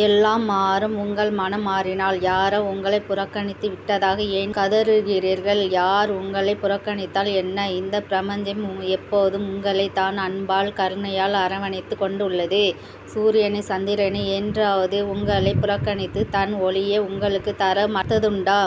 எல்லாம் மாறும் உங்கள் மனம் மாறினால். யாரோ உங்களைப் புறக்கணித்து விட்டதாக ஏன் கதறுகிறீர்கள்? யார் உங்களை புறக்கணித்தால் என்ன? இந்த பிரபஞ்சம் எப்போதும் உங்களை தான் அன்பால் கருணையால் அரவணைத்துக் கொண்டுள்ளது. சூரியனை சந்திரனை என்றாவது உங்களைப் புறக்கணித்து தன் ஒளியை உங்களுக்கு தர மற்றதுண்டா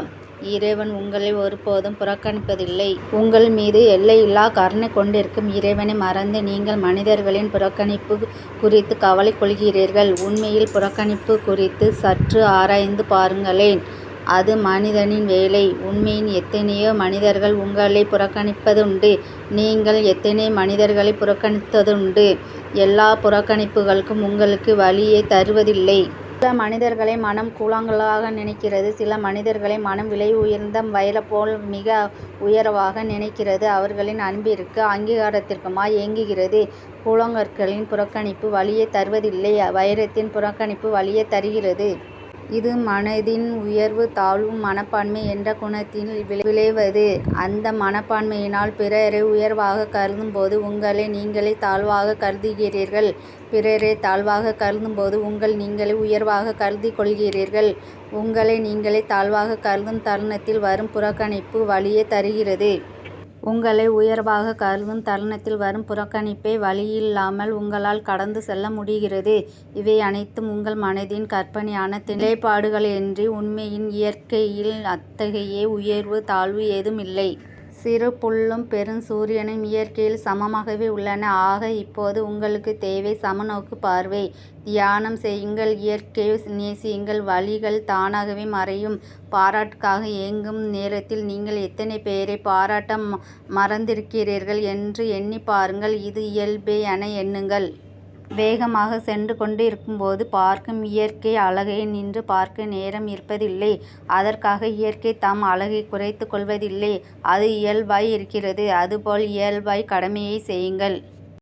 இறைவன் உங்களை ஒருபோதும் புறக்கணிப்பதில்லை. உங்கள் மீது எல்லையில்லா கருணை கொண்டிருக்கும் இறைவனை மறந்து நீங்கள் மனிதர்களின் புறக்கணிப்பு குறித்து கவலை கொள்கிறீர்கள். உண்மையில் புறக்கணிப்பு குறித்து சற்று ஆராய்ந்து பாருங்களேன். அது மனிதனின் வேலை. உண்மையின் எத்தனையோ மனிதர்கள் உங்களை புறக்கணிப்பதுண்டு. நீங்கள் எத்தனை மனிதர்களை புறக்கணித்ததுண்டு. எல்லா புறக்கணிப்புகளுக்கும் உங்களுக்கு வழியை தருவதில்லை. சில மனிதர்களை மனம் கூழாங்கல்லாக நினைக்கிறது. சில மனிதர்களை மனம் விலை உயர்ந்த வைரம்போல் மிக உயர்வாக நினைக்கிறது. அவர்களின் அன்பிற்கு அங்கீகாரத்திற்குமாய் ஏங்குகிறது. கூழாங்கற்களின் புறக்கணிப்பு வழியை தருவதில்லை. வைரத்தின் புறக்கணிப்பு வழியை தருகிறது. இது மனதின் உயர்வு தாழ்வு மனப்பான்மை என்ற குணத்தின் விளைவது அந்த மனப்பான்மையினால் பிறரை உயர்வாகக் கருதும்போது உங்களை நீங்களே தாழ்வாகக் கருதுகிறீர்கள். பிறரைத் தாழ்வாகக் கருதும்போது உங்களை நீங்களே உயர்வாகக் கருதிக் கொள்கிறீர்கள். உங்களை நீங்களே தாழ்வாகக் கருதும் தருணத்தில் வரும் புறக்கணிப்பு வலியைத் தருகிறது. உங்களை உயர்வாக கருதும் தருணத்தில் வரும் புறக்கணிப்பை வழியில்லாமல் உங்களால் கடந்து செல்ல முடிகிறது. இவை அனைத்தும் உங்கள் மனதின் கற்பனையான நிலைப்பாடுகளின்றி உண்மையின் இயற்கையில் அத்தகைய உயர்வு தாழ்வு ஏதும் இல்லை சிறு புல்லும் பெருஞ்சூரியனும் இயற்கையில் சமமாகவே உள்ளன. ஆக இப்போது உங்களுக்கு தேவை சமநோக்குப் பார்வை. தியானம் செய்யுங்கள். இயற்கையை நேசியுங்கள். வழிகள் தானாகவே மறையும். பாராட்டுக்காக ஏங்கும் நேரத்தில் நீங்கள் எத்தனை பேரை பாராட்ட மறந்திருக்கிறீர்கள் என்று எண்ணிப் பாருங்கள். இது இயல்பே என எண்ணுங்கள். வேகமாக சென்று கொண்டு இருக்கும்போது பார்க்கும் இயற்கை அழகை நின்று பார்க்க நேரம் இருப்பதில்லை. அதற்காக இயற்கை தாம் அழகை குறைத்து கொள்வதில்லை. அது இயல்பாய் இருக்கிறது. அதுபோல் இயல்பாய் கடமையைச் செய்யுங்கள்.